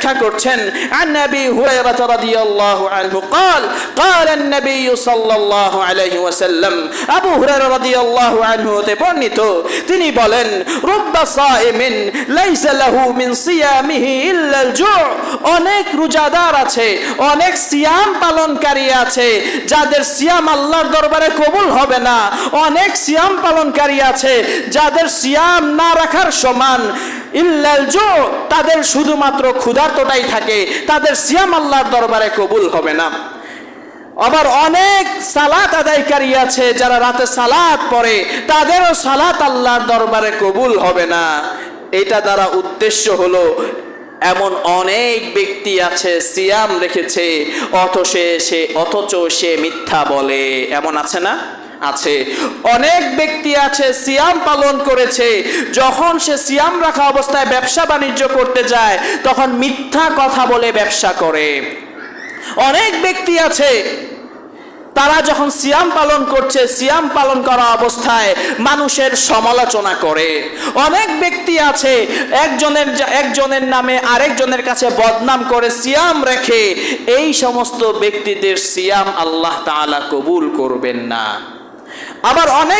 ব্যাখ্যা করছেন عن ابي هريره رضي الله عنه قال قال النبي صلى الله عليه وسلم আবু হুরায়রা রাদিয়াল্লাহু আনহু হতে বর্ণিত তিনি বলেন রুব্বা সাইমিন লাইসা লাহু মিন সিয়ামিহি ইল্লা আল-জু' অনেক রোজাদার আছে অনেক সিয়াম পালনকারী আছে যাদের সিয়াম আল্লাহর দরবারে কবুল হবে না অনেক সিয়াম পালনকারী আছে যাদের সিয়াম না রাখার সমান ইল্লাল তাদের শুধুমাত্র ক্ষুধার্তটাই থাকে, তাদের সিয়াম আল্লাহর দরবারে কবুল হবে না। আবার অনেক সালাত আদায়কারী আছে, যারা রাতে সালাত পড়ে, তাদেরও সালাত আল্লাহর দরবারে কবুল হবে না। এটা দ্বারা উদ্দেশ্য হলো, এমন অনেক ব্যক্তি আছে, সিয়াম রেখেছে, অথচ সে অথচ সে মিথ্যা বলে। এমন আছে না? আছে। অনেক ব্যক্তি আছে, সিয়াম পালন করেছে। যখন সে সিয়াম রাখা অবস্থায় ব্যবসা বাণিজ্য করতে যায়, তখন মিথ্যা কথা বলে ব্যবসা করে। অনেক ব্যক্তি আছে, তারা যখন সিয়াম পালন করছে, সিয়াম পালন করা অবস্থায় মানুষের সমালোচনা করে। অনেক ব্যক্তি আছে, একজনের একজনের নামে আরেকজনের কাছে বদনাম করে সিয়াম রেখে। এই সমস্ত ব্যক্তিদের সিয়াম আল্লাহ তাআলা কবুল করবেন না। আবার অনেক